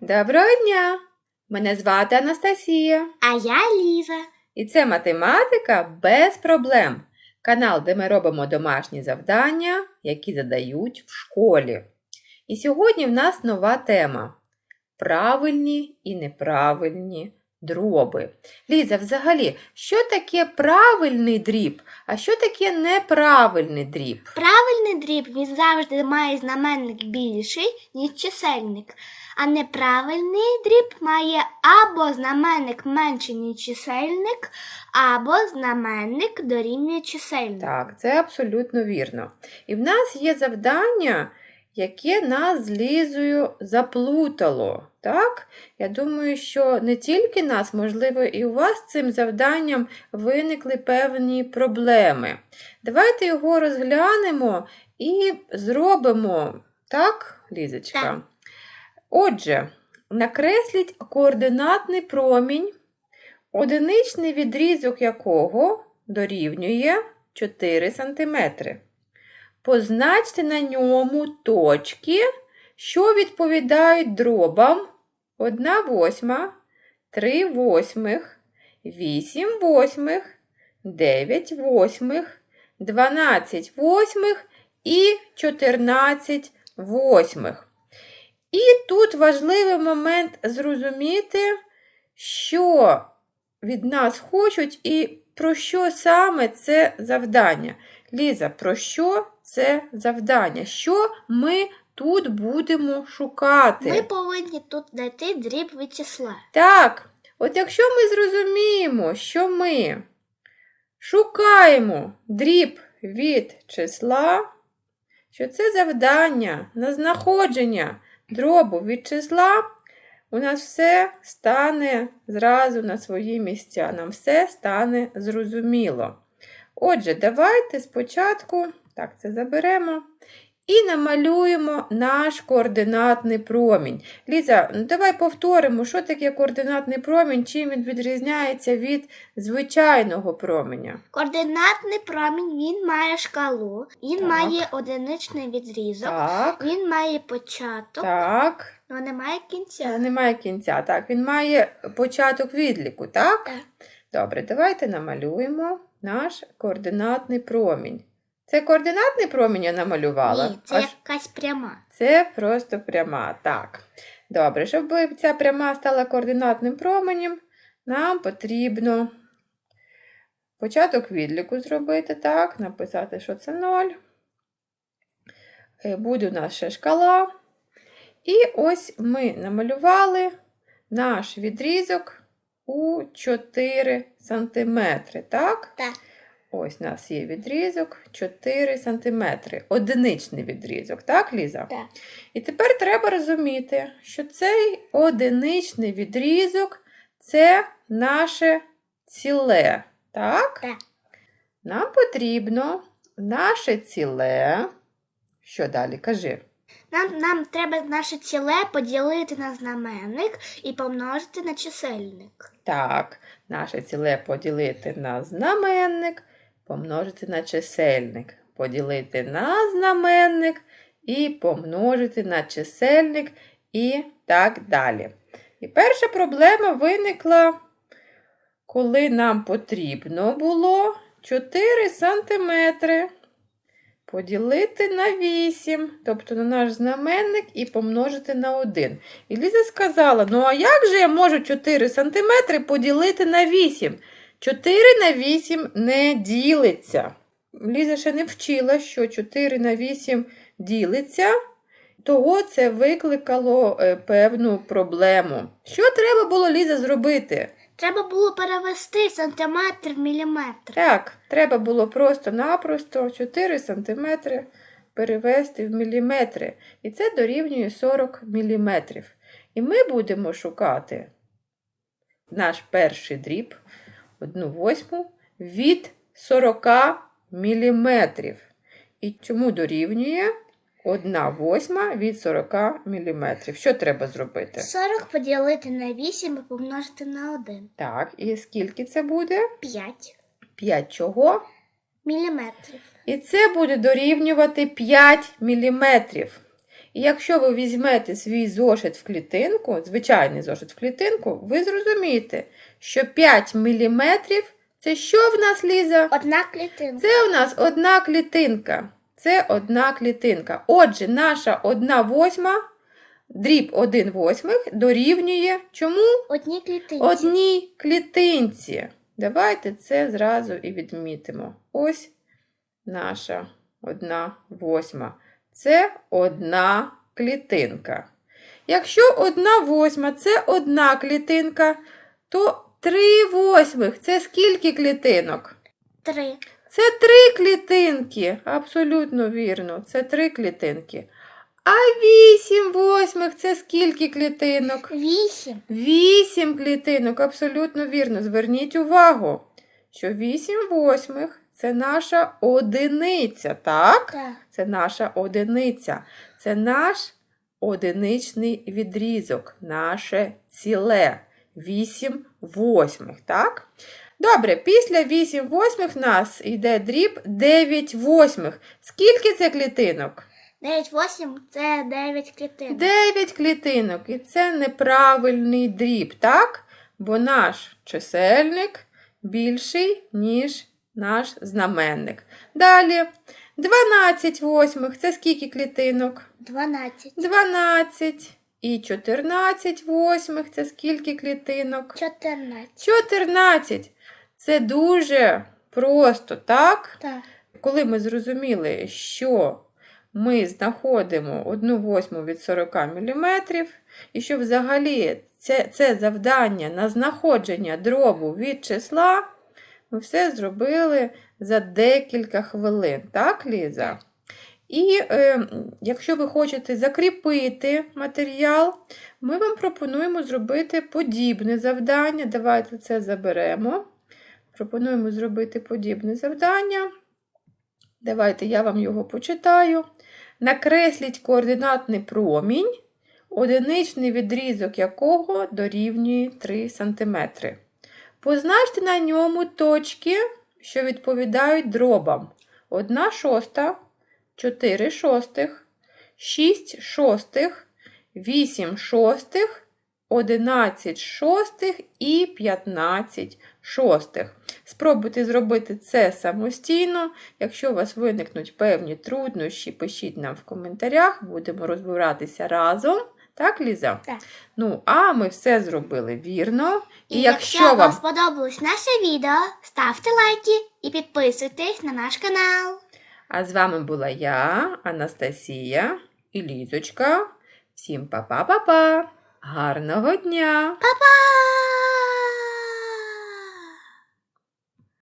Доброго дня! Мене звати Анастасія, А я Ліза. і це математика без проблем. Канал, де ми робимо домашні завдання, які задають в школі. І сьогодні в нас нова тема: правильні і неправильні дроби. Ліза, взагалі, що таке правильний дріб, а що таке неправильний дріб? Правильний дріб він завжди має знаменник більший, ніж чисельник. А неправильний дріб має або знаменник менший, ніж чисельник, або знаменник дорівнює чисельнику. Так, це абсолютно вірно. І в нас є завдання, яке нас з Лізою заплутало. Так? Я думаю, що не тільки нас, можливо, і у вас з цим завданням виникли певні проблеми. Давайте його розглянемо і зробимо. Так, Лізочка? Так. Отже, накресліть координатний промінь, одиничний відрізок якого дорівнює 4 см. Позначте на ньому точки, що відповідають дробам 1 восьма, 3 восьмих, 8 восьмих, 9 восьмих, 12 восьмих і 14 восьмих. І тут важливий момент зрозуміти, що від нас хочуть і про що саме це завдання. Ліза, про що це завдання? Що ми тут будемо шукати? Ми повинні тут знайти дріб від числа. Так, от якщо ми зрозуміємо, що ми шукаємо дріб від числа, що це завдання на знаходження дробу від числа, у нас все стане зразу на свої місця, нам все стане зрозуміло. Отже, давайте спочатку, так, це заберемо. І намалюємо наш координатний промінь. Ліза, ну давай повторимо, що таке координатний промінь, чим він відрізняється від звичайного променя. Координатний промінь він має шкалу, він Так. має одиничний відрізок, Так, він має початок, так. але немає кінця. немає кінця. Так, він має початок відліку, так? Так. Добре, давайте намалюємо наш координатний промінь. Це координатний промінь я намалювала? Ні, це Аж- якась пряма. Це просто пряма. Так. Добре, щоб ця пряма стала координатним променем, нам потрібно початок відліку зробити, так, написати, що це 0. Е, Буде у нас ще шкала. І ось ми намалювали наш відрізок у 4 см, так? Так. Ось у нас є відрізок 4 см. Одиничний відрізок, так, Ліза? Так. І тепер треба розуміти, що цей одиничний відрізок це наше ціле. Так? Так. Нам потрібно наше ціле. Що далі? Кажи. Нам, нам треба наше ціле поділити на знаменник і помножити на чисельник. Так, наше ціле поділити на знаменник, помножити на чисельник, поділити на знаменник і помножити на чисельник і так далі. І перша проблема виникла, коли нам потрібно було 4 сантиметри поділити на 8, тобто на наш знаменник, і помножити на 1. І Ліза сказала: ну а як же я можу 4 см поділити на 8? 4 на 8 не ділиться. Ліза ще не вчила, що 4 на 8 ділиться, того це викликало е, певну проблему. Що треба було Ліза зробити? Треба було перевести сантиметр в міліметр. Так, треба було просто-напросто 4 см перевести в міліметри. І це дорівнює 40 міліметрів. І ми будемо шукати наш перший дріб, 1 восьму, від 40 міліметрів. І чому дорівнює 1 восьма від 40 міліметрів? Що треба зробити? 40 поділити на 8 і помножити на 1. Так, і скільки це буде? 5 5 чого? міліметрів. І це буде дорівнювати 5 мм. І якщо ви візьмете свій зошит в клітинку, звичайний зошит в клітинку, ви зрозумієте, що 5 мм це що в нас, Ліза? Одна клітинка. Це у нас одна клітинка. Це одна клітинка. Отже, наша одна восьма, дріб 1 восьмих дорівнює чому? Одні клітинці. Одній клітинці. Давайте це зразу і відмітимо. Ось наша одна восьма. Це одна клітинка. Якщо одна восьма це одна клітинка, то три восьмих це скільки клітинок? Три. Це три клітинки. Абсолютно вірно. Це три клітинки. А вісім восьмих це скільки клітинок? Вісім. Вісім клітинок, абсолютно вірно. Зверніть увагу, що вісім восьмих це наша одиниця, так? Так. Це наша одиниця. Це наш одиничний відрізок, наше ціле. Вісім восьмих, так? Добре, після 8 восьмих в нас йде дріб 9 восьмих. Скільки це клітинок? Дев'ять восім це дев'ять клітин. 9 клітинок. І це неправильний дріб, так? Бо наш чисельник більший, ніж наш знаменник. Далі 12 восьмих. Це скільки клітинок? Дванадцять. 12. І 14 восьмих. Це скільки клітинок? Чотирнадцять. 14. Це дуже просто, так? Так. Коли ми зрозуміли, що ми знаходимо 1 восьму від 40 мм, і що взагалі це, це завдання на знаходження дробу від числа, ми все зробили за декілька хвилин, так, Ліза? І е, якщо ви хочете закріпити матеріал, ми вам пропонуємо зробити подібне завдання. Давайте це заберемо. Пропонуємо зробити подібне завдання. Давайте я вам його почитаю. Накресліть координатний промінь, одиничний відрізок якого дорівнює 3 см. Позначте на ньому точки, що відповідають дробам. 1 шоста, 4 шостих, 6 шостих, 8 шостих, 11 шостих і 15 шостих. Спробуйте зробити це самостійно. Якщо у вас виникнуть певні труднощі, пишіть нам в коментарях, будемо розбиратися разом. Так, Ліза? Так. Ну, а ми все зробили вірно. І, І якщо, якщо вам сподобалось наше відео, ставте лайки і підписуйтесь на наш канал. А з вами була я, Анастасія і Лізочка. Всім па-па-па-па! Гарного дня! Па-па!